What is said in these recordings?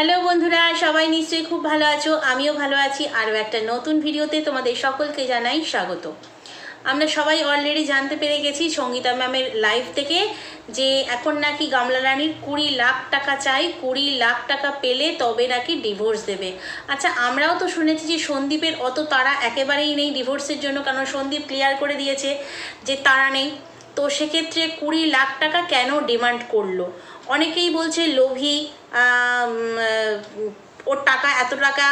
Hello বন্ধুরা, সবাই নিশ্চয়ই খুব ভালো আছো, আমিও ভালো আছি, আরও একটা নতুন ভিডিওতে তোমাদের সকলকে জানাই স্বাগত। আমরা সবাই অলরেডি জানতে পেরে গেছি সঙ্গীতা ম্যামের লাইভ থেকে যে এখন নাকি গামলা রানীর কুড়ি লাখ টাকা চাই, কুড়ি লাখ টাকা পেলে তবে নাকি ডিভোর্স দেবে। আচ্ছা আমরাও তো শুনেছি যে সন্দীপের অত তারা একেবারেই নেই ডিভোর্সের জন্য, কারণ সন্দীপ ক্লিয়ার করে দিয়েছে যে তারা নেই। তো সেক্ষেত্রে কুড়ি লাখ টাকা কেন ডিমান্ড করল? অনেকেই বলছে লোভী ওর টাকা, এত টাকা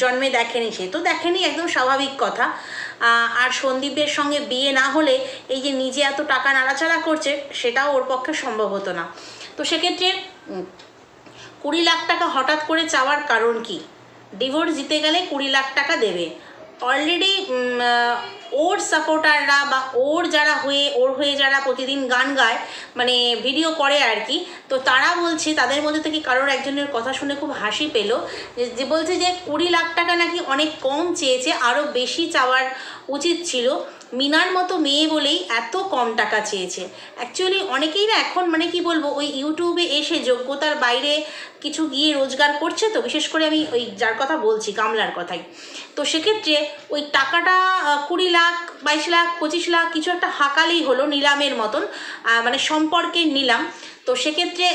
জন্মে দেখেনি সে। তো দেখেনি, একদম স্বাভাবিক কথা। আর সন্দীপের সঙ্গে বিয়ে না হলে এই যে নিজে এত টাকা নাড়াচাড়া করছে, সেটাও ওর পক্ষে সম্ভব হতো না। তো সেক্ষেত্রে কুড়ি লাখ টাকা হঠাৎ করে চাওয়ার কারণ কি? ডিভোর্স জিতে গেলে কুড়ি লাখ টাকা দেবে। অলরেডি ওর সাপোর্টাররা বা ওর যারা হয়ে, ওর হয়ে যারা প্রতিদিন গান গায় মানে ভিডিও করে আর কি, তো তারা বলছে, তাদের মধ্যে থেকে কারোর একজনের কথা শুনে খুব হাসি পেল, যে- বলছে যে কুড়ি লাখ টাকা নাকি অনেক কম চেয়েছে আরও বেশি চাওয়ার উচিত ছিল। মিনার মতো মেয়ে বলেই এত কম টাকা চেয়েছে। অ্যাকচুয়ালি অনেকেই না এখন মানে কি বলব, ওই ইউটিউবে এসে যোগ্যতার বাইরে কিছু গিয়ে রোজগার করছে তো, বিশেষ করে আমি ওই যার কথা বলছি, গামলার কথাই। তো সেক্ষেত্রে ওই টাকাটা কুড়ি লাখ, বাইশ লাখ, পঁচিশ লাখ কিছু একটা হাঁকালেই হলো, নিলামের মতন মানে সম্পর্কের নিলাম। তো সেক্ষেত্রে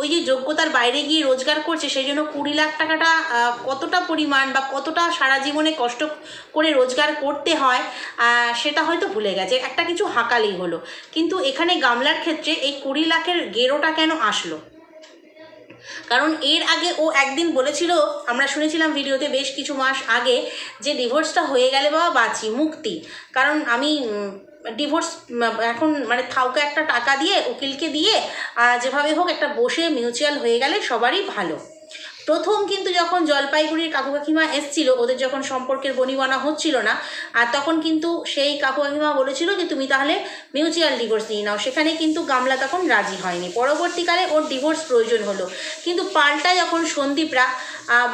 ওই যে যোগ্যতার বাইরে গিয়ে রোজগার করছে, সেই জন্য কুড়ি লাখ টাকাটা কতটা পরিমাণ বা কতটা সারা জীবনে কষ্ট করে রোজগার করতে হয় সেটা হয়তো ভুলে গেছে। একটা কিছু হাঁকালেই হলো। কিন্তু এখানে গামলার ক্ষেত্রে এই কুড়ি লাখের গেরোটা কেন আসলো? কারণ এর আগে ও একদিন বলেছিল, আমরা শুনেছিলাম ভিডিওতে বেশ কিছু মাস আগে, যে ডিভোর্সটা হয়ে গেলে বাবা বাঁচি, মুক্তি। কারণ আমি ডিভোর্স এখন মানে থাউকে একটা টাকা দিয়ে, উকিলকে দিয়ে যেভাবে হোক একটা বসে মিউচুয়াল হয়ে গেলে সবারই ভালো। প্রথম কিন্তু যখন জলপাইগুড়ির কাকু কাকিমা এসছিল, ওদের যখন সম্পর্কের বনিবনা হচ্ছিল না, আর তখন কিন্তু সেই কাকু কাকিমা বলেছিল যে, তুমি তাহলে মিউচুয়াল ডিভোর্স নিয়ে নাও। সেখানে কিন্তু গামলা তখন রাজি হয়নি। পরবর্তীকালে ওর ডিভোর্স প্রয়োজন হলো। কিন্তু পাল্টা যখন সন্দীপরা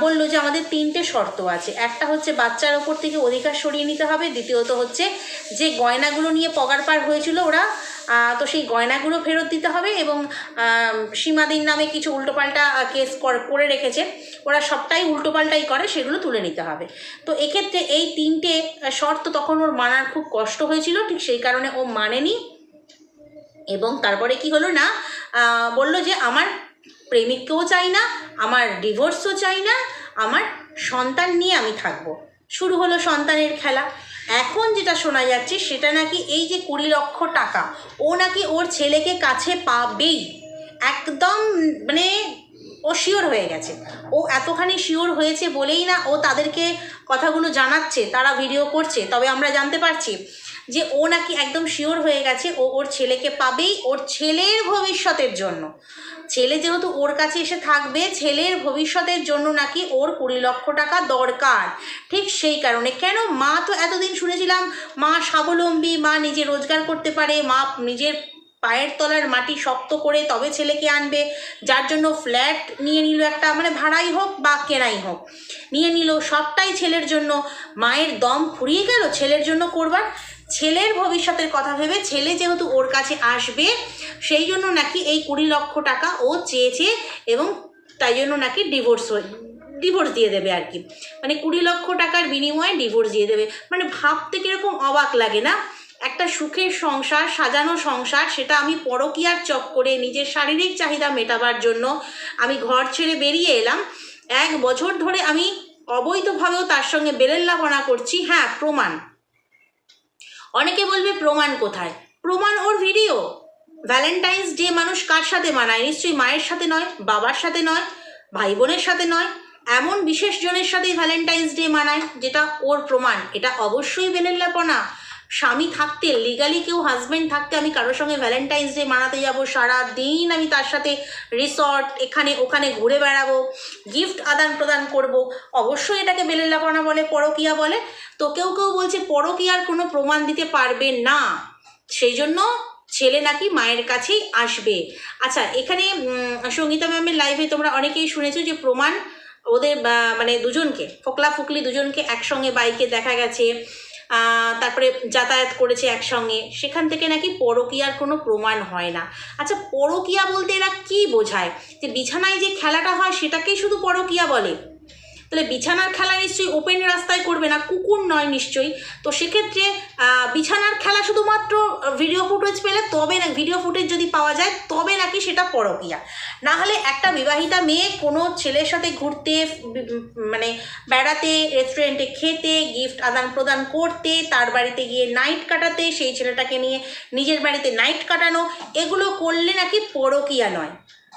বলল যে, আমাদের তিনটে শর্ত আছে। একটা হচ্ছে বাচ্চার ওপর থেকে অধিকার সরিয়ে নিতে হবে। দ্বিতীয়ত হচ্ছে যে, গয়নাগুলো নিয়ে পগার পার হয়েছিল ওরা তো সেই গয়নাগুলো ফেরত দিতে হবে এবং সীমাদির নামে কিছু উল্টোপাল্টা কেস কর- রেখেছে। ওরা সবটাই উল্টোপাল্টাই করে, সেগুলো তুলে নিতে হবে। তো এক্ষেত্রে এই তিনটে শর্ত তখন ওর মানার খুব কষ্ট হয়েছিল, ঠিক সেই কারণে ও মানেনি। এবং তারপরে কি হলো না বলল যে আমার প্রেমিককেও চাই না, আমার ডিভোর্সও চাই না, আমার সন্তান নিয়ে আমি থাকব। শুরু হলো সন্তানের খেলা। এখন যেটা শোনা যাচ্ছে, সেটা নাকি এই যে কুড়ি লক্ষ টাকা, ও নাকি ওর ছেলেকে কাছে পাবেই। একদম মানে ও শিওর হয়ে গেছে। ও এতখানি শিওর হয়েছে বলেই না ও তাদেরকে কথাগুলো জানাচ্ছে, তারা ভিডিও করছে। তবে আমরা জানতে পারছি যে ও নাকি একদম শিওর হয়ে গেছে, ও ওর ছেলেকে পাবেই, ওর ছেলের ভবিষ্যতের জন্য। ছেলে যেহেতু ওর কাছে এসে থাকবে, ছেলের ভবিষ্যতের জন্য নাকি ওর কুড়ি লক্ষ টাকা দরকার। ঠিক সেই কারণে। কেন? মা তো এতদিন শুনেছিলাম, মা স্বাবলম্বী, মা নিজে রোজগার করতে পারে, মা নিজের পায়ের তলার মাটি শক্ত করে তবে ছেলেকে আনবে, যার জন্য ফ্ল্যাট নিয়ে নিল একটা মানে ভাড়াই হোক বা কেনাই হোক, নিয়ে নিল, সবটাই ছেলের জন্য। মায়ের দম ফুরিয়ে গেল, ছেলের জন্য করবার। ছেলের ভবিষ্যতের কথা ভেবে ছেলে যেহেতু ওর কাছে আসবে, সেই জন্য নাকি এই কুড়ি লক্ষ টাকা ও চেয়েছে এবং তাই জন্য নাকি ডিভোর্স ডিভোর্স দিয়ে দেবে আর কি। মানে কুড়ি লক্ষ টাকার বিনিময়ে ডিভোর্স দিয়ে দেবে। মানে ভাবতে কীরকম অবাক লাগে না? একটা সুখের সংসার, সাজানো সংসার, সেটা আমি পরকীয়ার চক্করে নিজের শারীরিক চাহিদা মেটাবার জন্য আমি ঘর ছেড়ে বেরিয়ে এলাম। এক বছর ধরে আমি অবৈধভাবেও তার সঙ্গে বেলেল্লাপনা করছি। হ্যাঁ প্রমাণ। অনেকে বলবে প্রমাণ কোথায়? প্রমাণ ওর ভিডিও ভ্যালেন্টাইন্স ডে মানুষ কার সাথে মানায়? নিশ্চয়ই মায়ের সাথে নয়, বাবার সাথে নয় ভাই বোনের সাথে নয়। এমন বিশেষ জনের সাথেই ভ্যালেন্টাইন্স ডে মানায়, যেটা ওর প্রমাণ। এটা অবশ্যই বেলেল্লাপনা স্বামী থাকতে লিগালি কেউ হাজব্যান্ড থাকতে আমি কারোর সঙ্গে ভ্যালেন্টাইন্স ডে মানাতে যাব সারা দিন আমি তার সাথে রিসর্ট এখানে ওখানে ঘুরে বেড়াবো গিফট আদান প্রদান করব। অবশ্যই এটাকে বেলেল্লাপনা বলে, পরকিয়া বলে। তো কেউ কেউ বলছে, পরকিয়ার কোনো প্রমাণ দিতে পারবে না। সেই জন্য ছেলে নাকি মায়ের কাছেই আসবে। আচ্ছা এখানে সঙ্গীতা ম্যামের লাইভে তোমরা অনেকেই শুনেছো যে প্রমাণ ওদের মানে দুজনকে ফোকলা ফুকলি দুজনকে একসঙ্গে বাইকে দেখা গেছে। তারপরে যাতায়াত করেছে একসঙ্গে, সেখান থেকে নাকি পরকিয়ার কোনো প্রমাণ হয় না। আচ্ছা পরকিয়া বলতে এরা কি বোঝায়? যে বিছানায় যে খেলাটা হয় সেটাকেই শুধু পরকিয়া বলে? তাহলে বিছানার খেলা নিশ্চয়ই ওপেন রাস্তায় করবে না, কুকুর নয় নিশ্চয়ই। তো সেক্ষেত্রে বিছানার খেলা শুধুমাত্র ভিডিও ফুটেজ পেলে তবে না ভিডিও ফুটেজ যদি পাওয়া যায়, তবে নাকি সেটা পরকীয়া। না হলে একটা বিবাহিতা মেয়ে কোনো ছেলের সাথে ঘুরতে মানে বেড়াতে রেস্টুরেন্টে খেতে গিফট আদান প্রদান করতে, তার বাড়িতে গিয়ে নাইট কাটাতে, সেই ছেলেটাকে নিয়ে নিজের বাড়িতে নাইট কাটানো, এগুলো করলে নাকি পরকীয়া নয়।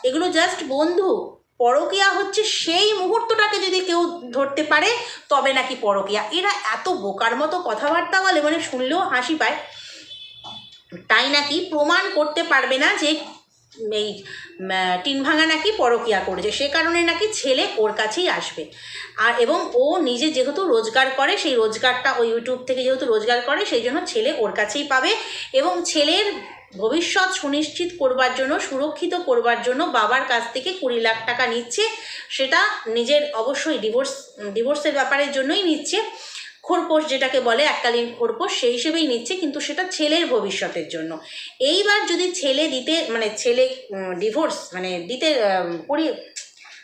এগুলো জাস্ট বন্ধু। পরকীয়া হচ্ছে সেই মুহূর্তটাকে যদি কেউ ধরতে পারে, তবে নাকি পরকীয়া। এরা এত বোকার মতো কথাবার্তা বলে মানে শুনলেও হাসি পায়। তাই নাকি প্রমাণ করতে পারবে না যে এই টিন ভাঙা নাকি পরকিয়া করেছে। সে কারণে নাকি ছেলে ওর কাছেই আসবে। আর, এবং ও নিজে যেহেতু রোজগার করে, সেই রোজগারটা ওই ইউটিউব থেকে যেহেতু রোজগার করে, সেই জন্য ছেলে ওর কাছেই পাবে। এবং ছেলের ভবিষ্যৎ সুনিশ্চিত করবার জন্য, সুরক্ষিত করবার জন্য বাবার কাছ থেকে কুড়ি লাখ টাকা নিচ্ছে। সেটা নিজের অবশ্যই ডিভোর্স ডিভোর্সের ব্যাপারের জন্যই নিচ্ছে। খোরপোশ যেটাকে বলে, এককালীন খোরপোশ, সেই হিসেবেই নিচ্ছে, কিন্তু সেটা ছেলের ভবিষ্যতের জন্য। এইবার যদি ছেলে দিতে মানে ছেলে ডিভোর্স মানে দিতে কুড়ি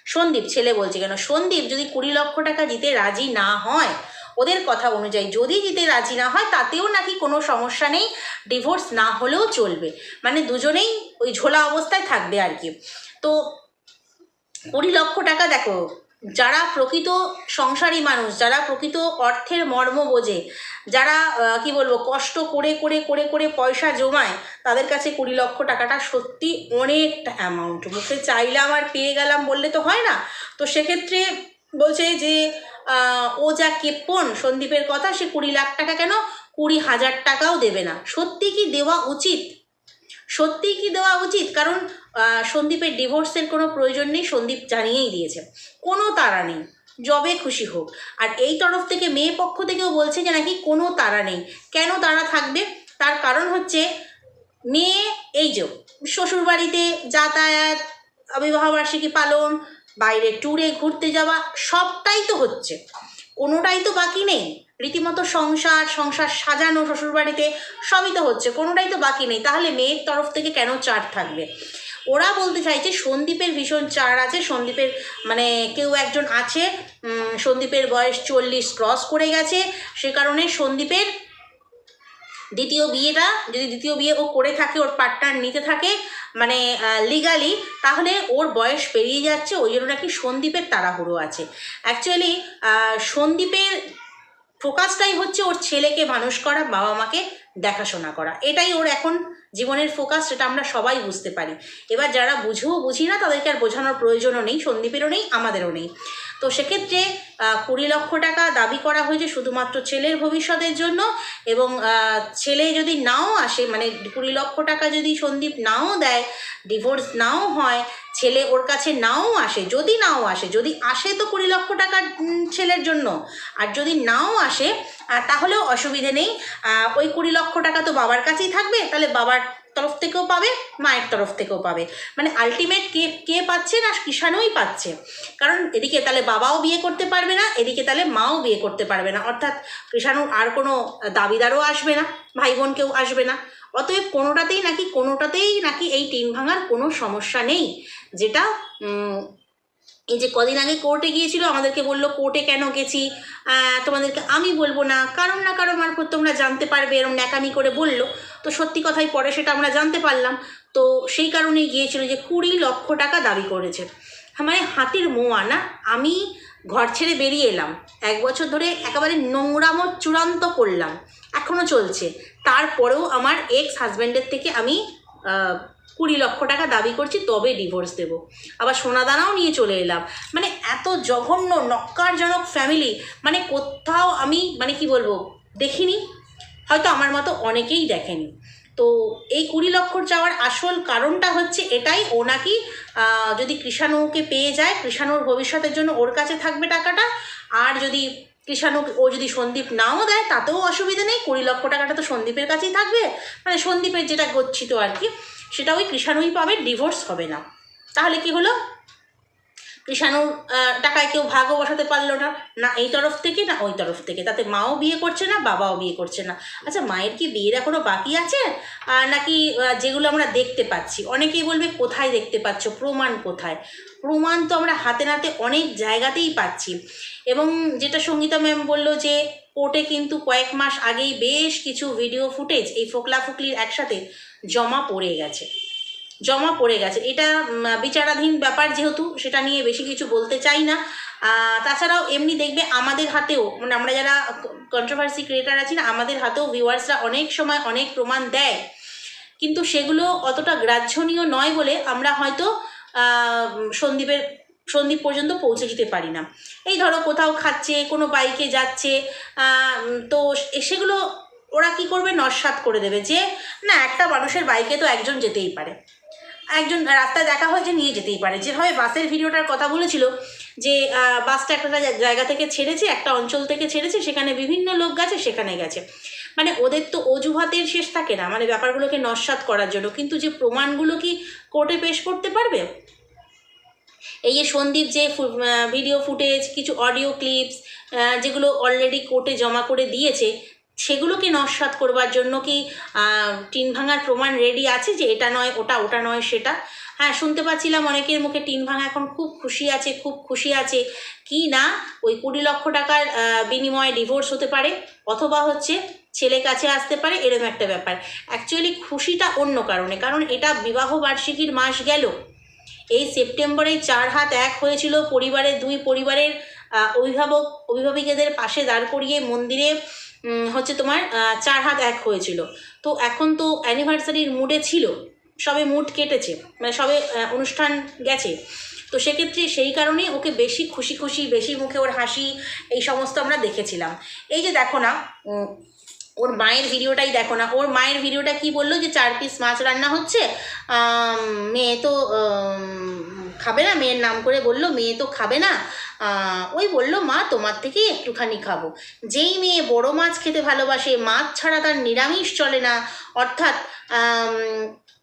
সন্দীপ, ছেলে বলছে কেন? সন্দীপ যদি কুড়ি লক্ষ টাকা দিতে রাজি না হয় ওদের কথা অনুযায়ী যদি দিতে রাজি না হয়, তাতেও নাকি কোনো সমস্যা নেই ডিভোর্স না হলেও চলবে। মানে দুজনেই ওই ঝোলা অবস্থায় থাকবে আর কি। তো কুড়ি লক্ষ টাকা দেখো, যারা প্রকৃত সংসারী মানুষ, যারা প্রকৃত অর্থের মর্ম বোঝে, যারা কি বলব, কষ্ট করে করে করে করে পয়সা জমায়, তাদের কাছে কুড়ি লক্ষ টাকাটা সত্যি অনেকটা অ্যামাউন্ট মুখে চাইলাম আর পেয়ে গেলাম বললে তো হয় না। তো সেক্ষেত্রে বলছে যে ও যা কেপ্পন সন্দীপের কথা, সে কুড়ি লাখ টাকা কেন? কুড়ি হাজার টাকাও দেবে না। সত্যি কি দেওয়া উচিত? সত্যিই কি দেওয়া উচিত? কারণ সন্দীপের ডিভোর্সের কোনো প্রয়োজন নেই, সন্দীপ জানিয়েই দিয়েছে। কোনো তারা নেই। জবে খুশি হোক। আর এই তরফ থেকে মেয়ে পক্ষ থেকেও বলছে যে নাকি কোনো তারা নেই। কেন তারা থাকবে? তার কারণ হচ্ছে, মেয়ে, এই যে, শ্বশুরবাড়িতে যাতায়াত বিবাহবার্ষিকী পালন বাইরে ট্যুরে ঘুরতে যাওয়া সবটাই তো হচ্ছে। কোনোটাই তো বাকি নেই। রীতিমতো সংসার সংসার সাজানো শ্বশুরবাড়িতে সবই তো হচ্ছে, কোনোটাই তো বাকি নেই। তাহলে মেয়ের তরফ থেকে কেন চার থাকবে? ওরা বলতে চাইছে সন্দীপের ভীষণ চার আছে। সন্দীপের মানে কেউ একজন আছে সন্দীপের বয়স চল্লিশ ক্রস করে গেছে। সে কারণে সন্দীপের দ্বিতীয় বিয়েটা, যদি দ্বিতীয় বিয়ে ও করে থাকে, ওর পার্টনার নিতে থাকে মানে লিগালি তাহলে ওর বয়স পেরিয়ে যাচ্ছে, ওই জন্য নাকি সন্দীপের তাড়াহুড়ো আছে। অ্যাকচুয়ালি সন্দীপের ফোকাসটাই হচ্ছে ওর ছেলেকে মানুষ করা বাবা মাকে দেখাশোনা করা। এটাই ওর এখন জীবনের ফোকাস সেটা আমরা সবাই বুঝতে পারি। এবার যারা বুঝেও বুঝি না, তাদেরকে আর বোঝানোর প্রয়োজনও নেই, সন্দীপেরও নেই, আমাদেরও নেই। তো সেক্ষেত্রে কুড়ি লক্ষ টাকা দাবি করা হয়েছে শুধুমাত্র ছেলের ভবিষ্যতের জন্য এবং ছেলে যদি নাও আসে মানে কুড়ি লক্ষ টাকা যদি সন্দীপ নাও দেয় ডিভোর্স নাও হয় ছেলে ওর কাছে নাও আসে, যদি নাও আসে, যদি আসে তো কুড়ি লক্ষ টাকার ছেলের জন্য। আর যদি নাও আসে তাহলেও অসুবিধে নেই। ওই কুড়ি লক্ষ টাকা তো বাবার কাছেই থাকবে, তাহলে বাবার তরফ থেকেও পাবে, মায়ের তরফ থেকেও পাবে। মানে আলটিমেট কে কে পাচ্ছে না কিষাণুই পাচ্ছে। কারণ এদিকে তাহলে বাবাও বিয়ে করতে পারবে না, এদিকে তাহলে মাও বিয়ে করতে পারবে না। অর্থাৎ কৃষাণুর আর কোনো দাবিদারও আসবে না ভাই বোন কেউ আসবে না। অতএব কোনোটাতেই নাকি কোনোটাতেই নাকি এই টিন ভাঙার কোনো সমস্যা নেই। যেটা এই যে কদিন আগে কোর্টে গিয়েছিল, আমাদেরকে বলল কোর্টে কেন গেছি? তোমাদেরকে আমি বলব না। কারণ না কারও মারফত তোমরা জানতে পারবে এরকম ন্যাকামি করে বলল। তো সত্যি কথাই পরে সেটা আমরা জানতে পারলাম। তো সেই কারণেই গিয়েছিল যে কুড়ি লক্ষ টাকা দাবি করেছে। মানে হাতির মোয়া, না? আমি ঘর ছেড়ে বেরিয়ে এলাম। এক বছর ধরে একেবারে নোংরামো চূড়ান্ত করলাম। এখনও চলছে। তারপরেও আমার এক্স হাজব্যান্ডের থেকে আমি কুড়ি লক্ষ টাকা দাবি করছি, তবে ডিভোর্স দেব। আবার সোনাদানাও নিয়ে চলে এলাম। মানে এত জঘন্য, নক্কারজনক ফ্যামিলি মানে কোথাও আমি মানে কি বলব, দেখিনি। হয়তো আমার মতো অনেকেই দেখেনি। তো এই কুড়ি লক্ষ যাওয়ার আসল কারণটা হচ্ছে এটাই, ও নাকি যদি কৃষাণুকে পেয়ে যায়, কৃষাণুর ভবিষ্যতের জন্য ওর কাছে থাকবে টাকাটা, আর যদি কৃষাণু, ও যদি সন্দীপ নাও দেয়, তাতেও অসুবিধা নেই, কুড়ি লক্ষ টাকাটা তো সন্দীপের কাছেই থাকবে। মানে সন্দীপের যেটা গচ্ছিত আর কি। সেটা ওই কৃষাণুই পাবে ডিভোর্স হবে না। তাহলে কি হলো? কৃষাণুর টাকায় কেউ ভাগও বসাতে পারল না। না এই তরফ থেকে, না ওই তরফ থেকে। তাতে মাও বিয়ে করছে না, বাবাও বিয়ে করছে না। আচ্ছা মায়ের কি বিয়ের এখনও বাকি আছে? নাকি যেগুলো আমরা দেখতে পাচ্ছি, অনেকেই বলবে কোথায় দেখতে পাচ্ছ? প্রমাণ কোথায়? প্রমাণ তো আমরা হাতে নাতে অনেক জায়গাতেই পাচ্ছি। এবং যেটা সঙ্গীতা ম্যাম বলল যে, কোর্টে কিন্তু কয়েক মাস আগেই বেশ কিছু ভিডিও ফুটেজ এই ফোকলা ফুকলির একসাথে জমা পড়ে গেছে। জমা পড়ে গেছে। এটা বিচারাধীন ব্যাপার যেহেতু, সেটা নিয়ে বেশি কিছু বলতে চাই না। তাছাড়াও এমনি দেখবে আমাদের হাতেও মানে আমরা যারা কন্ট্রোভার্সি ক্রিয়েটার আছি না, আমাদের হাতেও ভিউয়ার্সরা অনেক সময় অনেক প্রমাণ দেয়। কিন্তু সেগুলো অতটা গ্রাহ্যনীয় নয় বলে আমরা হয়তো সন্দীপের, সন্দীপ পর্যন্ত পৌঁছে যেতে পারি না। এই ধরো কোথাও খাচ্ছে, কোনো বাইকে যাচ্ছে তো সেগুলো ওরা কি করবে? নস্বাত করে দেবে যে, না, একটা মানুষের বাইকে তো একজন যেতেই পারে। একজন রাস্তায় দেখা হয় যে নিয়ে যেতেই পারে। যেভাবে বাসের ভিডিওটার কথা বলেছিল যে বাসটা একটা জায়গা থেকে ছেড়েছে, একটা অঞ্চল থেকে ছেড়েছে, সেখানে বিভিন্ন লোক গেছে, সেখানে গেছে। মানে ওদের তো অজুহাতের শেষ থাকে না। মানে ব্যাপারগুলোকে নস্বাত করার জন্য। কিন্তু যে প্রমাণগুলো কি কোর্টে পেশ করতে পারবে? এই যে সন্দীপ যে ভিডিও ফুটেজ কিছু অডিও ক্লিপস যেগুলো অলরেডি কোর্টে জমা করে দিয়েছে সেগুলোকে নস্বাত করবার জন্য কি টিন ভাঙার প্রমাণ রেডি আছে যে এটা নয়, ওটা ওটা নয়, সেটা? হ্যাঁ শুনতে পাচ্ছিলাম অনেকের মুখে টিন ভাঙা এখন খুব খুশি আছে, খুব খুশি আছে। কি না? ওই কুড়ি লক্ষ টাকার বিনিময়ে ডিভোর্স হতে পারে, অথবা হচ্ছে ছেলে কাছে আসতে পারে, এরকম একটা ব্যাপার। অ্যাকচুয়ালি খুশিটা অন্য কারণে, কারণ এটা বিবাহ বার্ষিকীর মাস গেল। এই সেপ্টেম্বরে চার হাত এক হয়েছিল পরিবারের দুই পরিবারের অভিভাবক, অভিভাবিকাদের পাশে দাঁড় করিয়ে মন্দিরে হচ্ছে তোমার চার হাত এক হয়েছিল। তো এখন তো অ্যানিভার্সারির মুডে ছিল, সবে মুড কেটেছে মানে সবে অনুষ্ঠান গেছে। তো সেক্ষেত্রে সেই কারণেই ওকে বেশি খুশি খুশি, বেশি মুখে ওর হাসি, এই সমস্ত আমরা দেখেছিলাম। এই যে দেখো না ওর মায়ের ভিডিওটাই দেখো না। ওর মায়ের ভিডিওটা কি বলল যে, চার পিস মাছ রান্না হচ্ছে? মেয়ে তো খাবে না। মেয়ের নাম করে বলল, মেয়ে তো খাবে না। ওই বলল, মা, তোমার থেকে একটুখানি খাব। যেই মেয়ে বড় মাছ খেতে ভালোবাসে, মাছ ছাড়া তার নিরামিষ চলে না। অর্থাৎ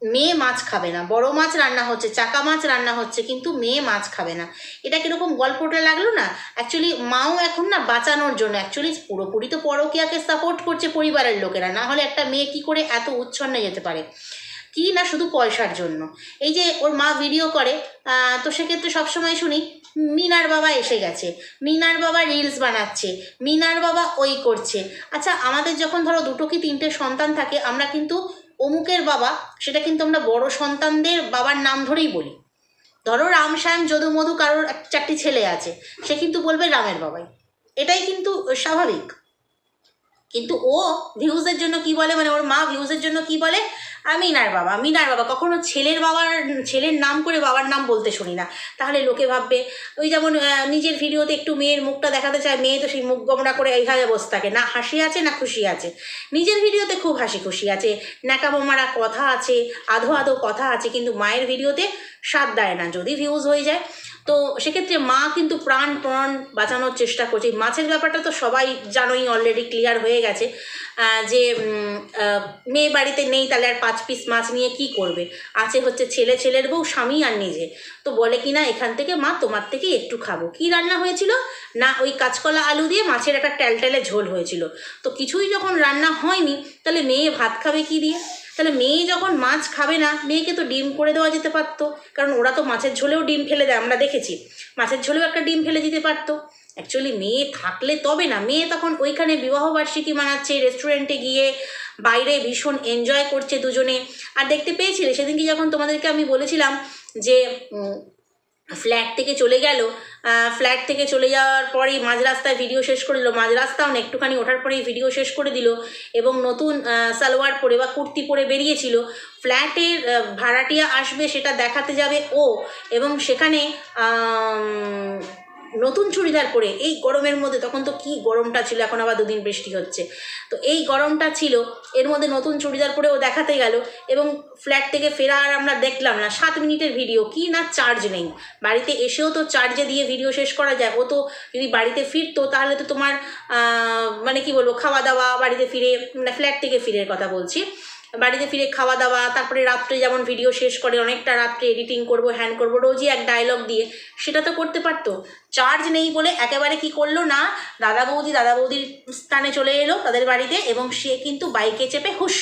মেয়ে মাছ খাবে না, বড় মাছ রান্না হচ্ছে, চাকা মাছ রান্না হচ্ছে, কিন্তু মেয়ে মাছ খাবে না। এটা কীরকম গল্পটা লাগল না? অ্যাকচুয়ালি মাও এখন না বাঁচানোর জন্য অ্যাকচুয়ালি পুরোপুরি তো পরকীয়াকে সাপোর্ট করছে পরিবারের লোকেরা, না হলে একটা মেয়ে কী করে এত উচ্ছন্নে যেতে পারে? কি না শুধু পয়সার জন্য? এই যে ওর মা ভিডিও করে তো সেক্ষেত্রে সবসময় শুনি, মিনার বাবা এসে গেছে, মিনার বাবা রিলস বানাচ্ছে, মিনার বাবা ওই করছে। আচ্ছা আমাদের যখন ধরো দুটো কি তিনটে সন্তান থাকে, আমরা কিন্তু অমুকের বাবা, সেটা কিন্তু আমরা বড় সন্তানদের বাবার নাম ধরেই বলি। ধরো রাম শ্যাম যদু মধু কারোর চারটি ছেলে আছে, সে কিন্তু বলবে রামের বাবাই। এটাই কিন্তু স্বাভাবিক। কিন্তু ও ভিউজের জন্য কি বলে? মানে ওর মা ভিউজের জন্য কি বলে? মিনার বাবা মিনার বাবা। কখনো ছেলের বাবার, ছেলের নাম করে বাবার নাম বলতে শুনি না। তাহলে লোকে ভাববে, ওই যেমন নিজের ভিডিওতে একটু মেয়ের মুখটা দেখাতে চায়, মেয়ে তো সেই মুখ গমরা করে এইভাবে বসে থাকে। না, হাসি আছে, না খুশি আছে। নিজের ভিডিওতে খুব হাসি খুশি আছে। ন্যাকাবোমারা কথা আছে, আধো আধো কথা আছে, কিন্তু মায়ের ভিডিওতে স্বাদ দেয় না। যদি ভিউজ হয়ে যায়, তো সেক্ষেত্রে মা কিন্তু প্রাণ প্রাণ বাঁচানোর চেষ্টা করছে। মাছের ব্যাপারটা তো সবাই জানোই অলরেডি ক্লিয়ার হয়ে গেছে। যে মেয়ে বাড়িতে নেই, তাহলে আর পাঁচ পিস মাছ নিয়ে কি করবে? আছে হচ্ছে ছেলে, ছেলের বউ, স্বামী আর নিজে। তো বলে কি না, এখান থেকে মা, তোমার থেকে একটু খাব। কি রান্না হয়েছিল? না, ওই কাঁচকলা আলু দিয়ে মাছের একটা ট্যালট্যালে ঝোল হয়েছিল। তো কিছুই যখন রান্না হয়নি, তাহলে মেয়ে ভাত খাবে কি দিয়ে? তাহলে মেয়ে যখন মাছ খাবে না, মেয়েকে তো ডিম করে দেওয়া যেতে পারতো। কারণ ওরা তো মাছের ঝোলেও ডিম ফেলে দেয়, আমরা দেখেছি। মাছের ঝোলেও একটা ডিম ফেলে দিতে পারতো। অ্যাকচুয়ালি মেয়ে থাকলে তবে না। মেয়ে তখন ওইখানে বিবাহবার্ষিকী মানাচ্ছে রেস্টুরেন্টে গিয়ে বাইরে ভীষণ এনজয় করছে দুজনে। আর দেখতে পেয়েছিলে? সেদিনকে যখন তোমাদেরকে আমি বলেছিলাম যে ফ্ল্যাট থেকে চলে গেল ফ্ল্যাট থেকে চলে যাওয়ার পরেই মাঝ রাস্তায় ভিডিও শেষ করে দিল। মাঝ রাস্তাও না, একটুখানি ওঠার পরেই ভিডিও শেষ করে দিল এবং নতুন সালোয়ার পরে বা কুর্তি পরে বেরিয়েছিল। ফ্ল্যাটের ভাড়াটিয়া আসবে সেটা দেখাতে যাবে ও এবং সেখানে নতুন চুড়িদার পরে, এই গরমের মধ্যে তখন তো কি গরমটা ছিল, এখন আবার দুদিন বৃষ্টি হচ্ছে। তো এই গরমটা ছিল, এর মধ্যে নতুন চুড়িদার পরে ও দেখাতে গেল এবং ফ্ল্যাট থেকে ফেরা আর আমরা দেখলাম না, সাত মিনিটের ভিডিও কি না চার্জ নেই। বাড়িতে এসেও তো চার্জে দিয়ে ভিডিও শেষ করা যায়, ও তো যদি বাড়িতে ফিরতো তাহলে তো তোমার মানে কি বলব, খাওয়া দাওয়া বাড়িতে ফিরে মানে ফ্ল্যাট থেকে ফিরে কথা বলছি। বাড়িতে ফিরে খাওয়া দাওয়া, তারপরে রাত্রে যেমন ভিডিও শেষ করে, অনেকটা রাত্রে এডিটিং করব হ্যান্ড করব, রোজই এক ডায়লগ দিয়ে, সেটা তো করতে পারতো। চার্জ নেই বলে একেবারে কি করল না, দাদা বৌদি, দাদা বৌদির স্থানে চলে এলো তাদের বাড়িতে এবং সে কিন্তু বাইকে চেপে হুশ,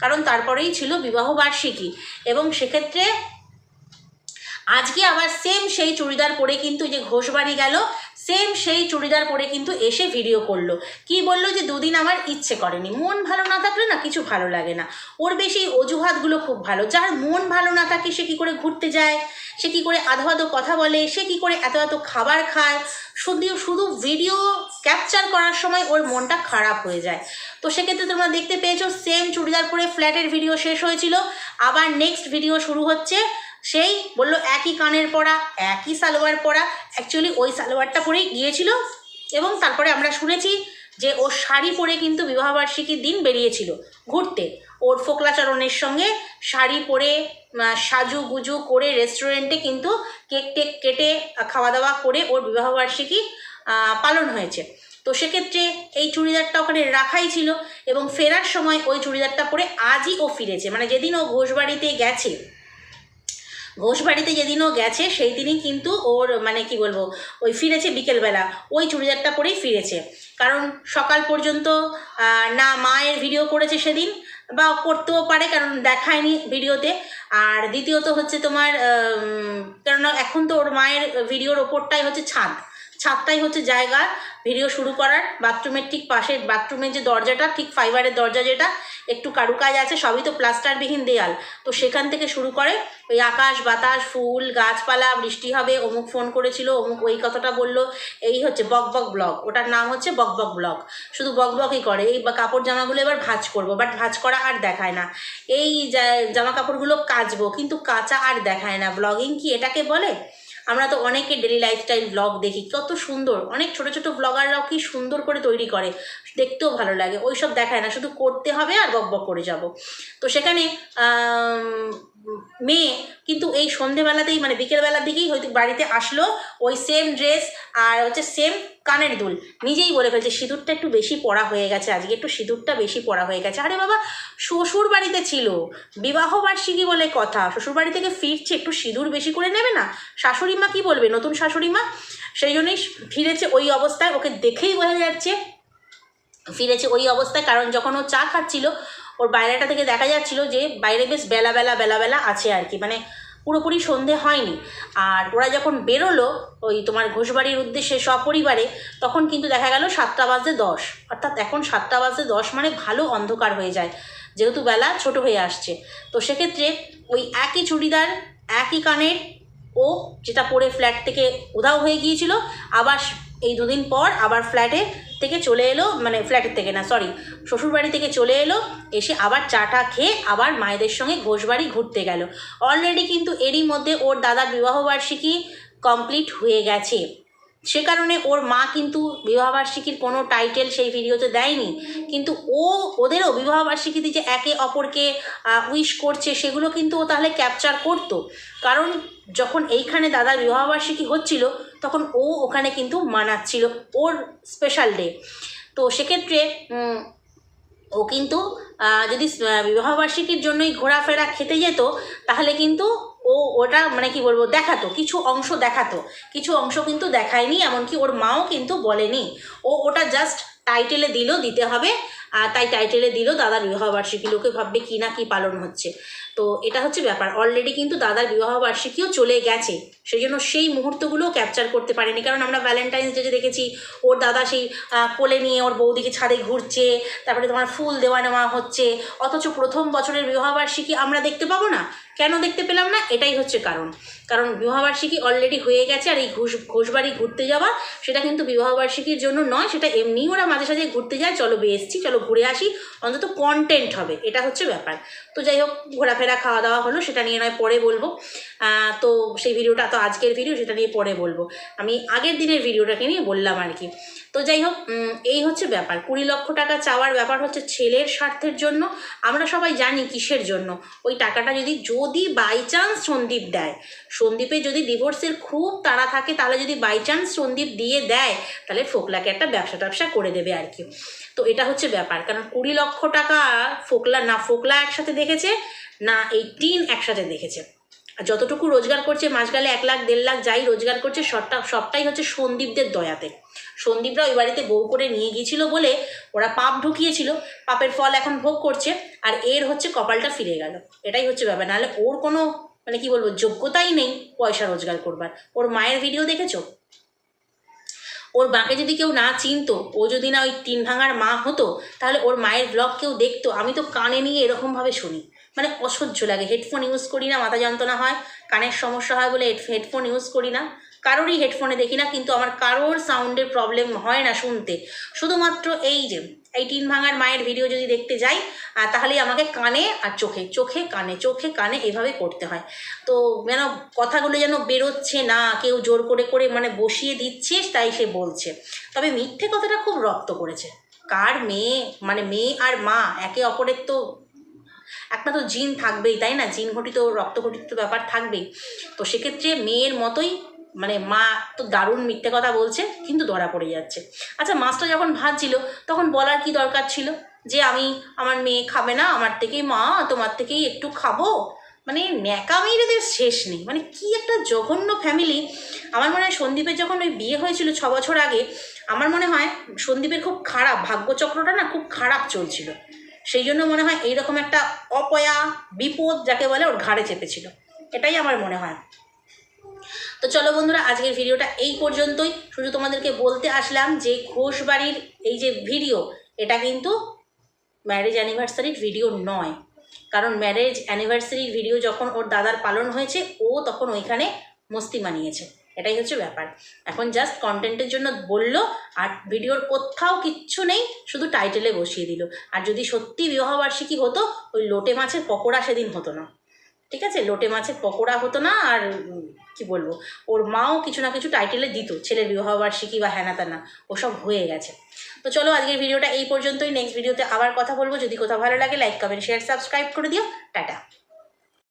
কারণ তারপরেই ছিল বিবাহ বার্ষিকী। এবং সেক্ষেত্রে আজকে আবার সেম সেই চুড়িদার পরে কিন্তু যে ঘোষবাড়ি গেল সেম সেই চুড়িদার পরে কিন্তু এসে ভিডিও করল। কি বলল যে দুদিন আমার ইচ্ছে করেনি। মন ভালো না থাকলে না কিছু ভালো লাগে না। ওর বেশি অজুহাতগুলো খুব ভালো। যার মন ভালো না থাকে সে কি করে ঘুরতে যায়? সে কি করে আধো আধো কথা বলে? সে কি করে এত এত খাবার খায়? শুধু শুধু ভিডিও ক্যাপচার করার সময় ওর মনটা খারাপ হয়ে যায়। তো সেক্ষেত্রে তোমরা দেখতে পেয়েছ সেম চুড়িদার পরে ফ্ল্যাটের ভিডিও শেষ হয়েছিল। আবার নেক্সট ভিডিও শুরু হচ্ছে। সেই বলল, একই কানের পরা একই সালোয়ার পরা অ্যাকচুয়ালি ওই সালোয়ারটা পরেই গিয়েছিল এবং তারপরে আমরা শুনেছি যে ও শাড়ি পরে কিন্তু বিবাহবার্ষিকীর দিন বেরিয়েছিল ঘুরতে। ওর ফোকলাচরণের সঙ্গে শাড়ি পরে সাজু গুজু করে রেস্টুরেন্টে কিন্তু কেক টেক কেটে খাওয়া দাওয়া করে ওর বিবাহবার্ষিকী পালন হয়েছে। তো সেক্ষেত্রে এই চুড়িদারটা ওখানে রাখাই ছিল এবং ফেরার সময় ওই চুড়িদারটা পরে আজই ও ফিরেছে। মানে যেদিন ও ঘোষবাড়িতে গেছে ঘোষবাড়িতে যেদিনও গেছে সেই দিনই কিন্তু ওর মানে কি বলব, ওই ফিরেছে বিকেলবেলা। ওই চুড়িদারটা পরেই ফিরেছে। কারণ সকাল পর্যন্ত না মায়ের ভিডিও করেছে সেদিন, বা করতেও পারে, কারণ দেখায়নি ভিডিওতে আর দ্বিতীয়ত হচ্ছে তোমার কেননা এখন তো ওর মায়ের ভিডিওর ওপরটাই হচ্ছে ছাদ। ছাদটাই হচ্ছে জায়গা। ভিডিও শুরু করার। বাথরুমের ঠিক পাশে বাথরুমের যে দরজাটা, ঠিক ফাইবারের দরজা যেটা, একটু কারুকাজ আছে, সবই তো প্লাস্টারবিহীন দেয়াল। তো সেখান থেকে শুরু করে ওই আকাশ, বাতাস, ফুল, গাছপালা, বৃষ্টি হবে, অমুক ফোন করেছিল, অমুক ওই কথাটা বলল। এই হচ্ছে বক বক ওটার নাম হচ্ছে বক বক শুধু বক বকই করে। এই কাপড় জামাগুলো এবার ভাঁজ করব। বাট ভাঁজ করা আর দেখায় না। এই জামা কাপড়গুলো কাচবো, কিন্তু কাঁচা আর দেখায় না। ব্লগিং কি এটাকে বলে? আমরা তো অনেকে ডেলি লাইফস্টাইল ব্লগ দেখি, কত সুন্দর। অনেক ছোট ছোট ব্লগাররাও কি সুন্দর করে তৈরি করে, দেখতেও ভালো লাগে। ওই সব দেখায় না, শুধু করতে হবে আর বক বক করে যাব। তো সেখানে মেয়ে, কিন্তু এই সন্ধেবেলাতেই মানে বিকেলবেলার দিকেই হয়তো বাড়িতে আসলো ওই সেম ড্রেস আর হচ্ছে সেম কানের দুল। নিজেই বলে ফেলছে, সিঁদুরটা একটু বেশি পড়া হয়ে গেছে, আজকে একটু সিঁদুরটা বেশি পড়া হয়ে গেছে। আরে বাবা, শ্বশুর বাড়িতে ছিল, বিবাহ বার্ষিকী বলে কথা, শ্বশুর বাড়ি থেকে ফিরছে, একটু সিঁদুর বেশি করে নেবে না? শাশুড়ি মা কী বলবে, নতুন শাশুড়ি মা? সেই জন্যই ফিরেছে ওই অবস্থায়, ওকে দেখেই বোঝা যাচ্ছে, ফিরেছে ওই অবস্থায়, কারণ যখন ও চা খাচ্ছিল ওর বাইরেটা থেকে দেখা যাচ্ছিল যে বাইরে বেশ বেলা বেলা বেলা বেলা আছে আর কি মানে পুরোপুরি সন্ধে হয়নি। আর ওরা যখন বেরোলো, ওই তোমার ঘোষবাড়ির উদ্দেশ্যে সপরিবারে, তখন কিন্তু দেখা গেল সাতটা বাজতে দশ। অর্থাৎ এখন সাতটা বাজতে দশ মানে ভালো অন্ধকার হয়ে যায়, যেহেতু বেলা ছোট হয়ে আসছে। তো সেক্ষেত্রে ওই একই চুড়িদার, একই কানের ও যেটা পরে ফ্ল্যাট থেকে উধাও হয়ে গিয়েছিল, আবার এই দুদিন পর আবার ফ্ল্যাটে থেকে চলে এলো মানে ফ্ল্যাটের থেকে না সরি শ্বশুরবাড়ি থেকে চলে এলো, এসে আবার চাটা খেয়ে আবার মায়েদের সঙ্গে ঘোষবাড়ি ঘুরতে গেল। অলরেডি কিন্তু এরই মধ্যে ওর দাদার বিবাহবার্ষিকী কমপ্লিট হয়ে গেছে। সে কারণে ওর মা কিন্তু বিবাহবার্ষিকীর কোনো টাইটেল সেই ভিডিওতে দেয়নি। কিন্তু ও ওদেরও বিবাহবার্ষিকীতে যে একে অপরকে উইশ করছে, সেগুলো কিন্তু ও তাহলে ক্যাপচার করতো। কারণ যখন এইখানে দাদার বিবাহবার্ষিকী হচ্ছিল, তখন ও ওখানে কিন্তু মানাচ্ছিল ওর স্পেশাল ডে তো সেক্ষেত্রে ও কিন্তু যদি বিবাহবার্ষিকীর জন্যই ঘোরাফেরা খেতে যেত, তাহলে কিন্তু ও ওটা মানে কি বলব, দেখাতো, কিছু অংশ দেখাতো। কিছু অংশ কিন্তু দেখায়নি, এমনকি ওর মাও কিন্তু বলেনি। ও ওটা জাস্ট টাইটেলে দিল, দিতে হবে। তাই টাইটেলে দিল দাদার বিবাহবার্ষিকী লোকে ভাববে কি না কি পালন হচ্ছে। তো এটা হচ্ছে ব্যাপার। অলরেডি কিন্তু দাদার বিবাহবার্ষিকীও চলে গেছে। সেই জন্য সেই মুহূর্তগুলো ক্যাপচার করতে পারেনি। কারণ আমরা ভ্যালেন্টাইন্স ডে যে দেখেছি, ওর দাদা সেই কোলে নিয়ে ওর বৌদিকে ছাদে ঘুরছে, তারপরে তোমার ফুল দেওয়া নেওয়া হচ্ছে। অথচ প্রথম বছরের বিবাহবার্ষিকী আমরা দেখতে পাবো না। কেন দেখতে পেলাম না? এটাই হচ্ছে কারণ। কারণ বিবাহবার্ষিকী অলরেডি হয়ে গেছে আর এই ঘুষ, ঘোষবাড়ি ঘুরতে যাওয়া, সেটা কিন্তু বিবাহবার্ষিকীর জন্য নয়, সেটা এমনিই ওরা মাঝে সাঝে ঘুরতে যায়। চলো বেসছি চলো ঘুরে আসি, অন্তত কন্টেন্ট হবে, এটা হচ্ছে ব্যাপার। তো যাই হোক, ঘোরাফেরা খাওয়া দাওয়া হলো, সেটা নিয়ে নয়, পরে বলব। তো সেই ভিডিওটা, তো আজকের ভিডিও, সেটা নিয়ে পরে বলব। আমি আগের দিনের ভিডিওটাকে নিয়ে বললাম আর কি। তো যাই হোক এই হচ্ছে ব্যাপার। কুড়ি লক্ষ টাকা চাওয়ার ব্যাপার হচ্ছে ছেলের স্বার্থের জন্য। আমরা সবাই জানি কিসের জন্য। ওই টাকাটা যদি যদি বাই চান্স সন্দীপ দেয়। সন্দীপের যদি ডিভোর্সের খুব তাড়া থাকে, তাহলে যদি বাই চান্স সন্দীপ দিয়ে দেয়, তাহলে ফোকলাকে একটা ব্যবসা ট্যাবসা করে দেবে আর কি। তো এটা হচ্ছে ব্যাপার। কারণ কুড়ি লক্ষ টাকা ফোকলা না ফোকলা একসাথে দেখেছে, না এই টিন একসাথে দেখেছে। আর যতটুকু রোজগার করছে মাস গেলে এক লাখ, দেড় লাখ যাই রোজগার করছে, সবটা, সবটাই হচ্ছে সন্দীপদের দয়াতে। সন্দীপরা ওই বাড়িতে বউ করে নিয়ে গিয়েছিল বলে ওরা পাপ ঢুকিয়েছিল, পাপের ফল এখন ভোগ করছে, আর এর হচ্ছে কপালটা ফিরে গেল। এটাই হচ্ছে ব্যাপার। নাহলে ওর কোনো মানে কি বলব, যোগ্যতাই নেই পয়সা রোজগার করবার। ওর মায়ের ভিডিও দেখেছ? ওর মাকে যদি কেউ না চিনতো, ও যদি না ওই তিন ভাঙার মা হতো, তাহলে ওর মায়ের ব্লগ কেউ দেখতো, আমি তো কানে নিয়ে এরকমভাবে শুনি। মানে অসহ্য লাগে হেডফোন ইউজ করি না, মাথা যন্ত্রণা হয়, কানের সমস্যা হয় বলে হেডফোন ইউজ করি না। কারোরই হেডফোনে দেখি না, কিন্তু আমার কারোর সাউন্ডের প্রবলেম হয় না শুনতে। শুধুমাত্র এই যে এই টিন ভাঙার মায়ের ভিডিও যদি দেখতে যাই আহ, তাহলেই আমাকে কানে আর চোখে চোখে কানে চোখে কানে এভাবে করতে হয়। তো যেন কথাগুলো যেন বেরোচ্ছে না কেউ জোর করে করে মানে বসিয়ে দিচ্ছে তাই সে বলছে। তবে মিথ্যে কথাটা খুব রক্ত করেছে। কার মেয়ে মানে মেয়ে আর মা একে অপরের তো একটা তো জিন থাকবেই তাই না? জিন ঘটিত রক্ত ঘটিত ব্যাপার থাকবেই। তো সেক্ষেত্রে মেয়ের মতোই মানে মা তো দারুণ মিথ্যে কথা বলছে, কিন্তু ধরা পড়ে যাচ্ছে। আচ্ছা মাছটা যখন ভাজছিল, তখন বলার কি দরকার ছিল? যে আমি আমার মেয়ে খাবে না, আমার থেকেই মা, তোমার থেকেই একটু খাব? মানে ন্যাকামির এদের শেষ নেই। মানে কি একটা জঘন্য ফ্যামিলি আমার মনে হয় সন্দীপের যখন ওই বিয়ে হয়েছিল ছ বছর আগে, আমার মনে হয় সন্দীপের খুব খারাপ ভাগ্যচক্রটা না খুব খারাপ চলছিল। সেই জন্য মনে হয় এইরকম একটা অপয়া, বিপদ, যাকে বলে ওর ঘাড়ে চেপেছিল। এটাই আমার মনে হয়। তো চলো বন্ধুরা, আজকের ভিডিওটা এই পর্যন্তই। শুধু তোমাদেরকে বলতে আসলাম যে ঘোষ বাড়ির এই যে ভিডিও এটা কিন্তু ম্যারেজ অ্যানিভার্সারির ভিডিও নয়। কারণ ম্যারেজ অ্যানিভার্সারির ভিডিও যখন ওর দাদার পালন হয়েছে, ও তখন ওইখানে মস্তি মানিয়েছে। এটাই হচ্ছে ব্যাপার। এখন জাস্ট কন্টেন্টের জন্য বলল, আর ভিডিওর কোথাও কিচ্ছু নেই, শুধু টাইটেলে বসিয়ে দিল। আর যদি সত্যি বিবাহবার্ষিকী হতো, ওই লোটে মাছের পকোড়া সেদিন হতো না। ঠিক আছে? লোটে মাছের পকোড়া হতো না, আর কি বলব? ওর মাও কিছু না কিছু টাইটেলে দিত, ছেলের বিবাহবার্ষিকী বা হ্যানা তানা ওসব হয়ে গেছে। তো চলো আজকের ভিডিওটা এই পর্যন্তই নেক্সট ভিডিওতে আবার কথা বলব। যদি কোথাও ভালো লাগে লাইক কমেন্ট শেয়ার সাবস্ক্রাইব করে দিও। টাটা।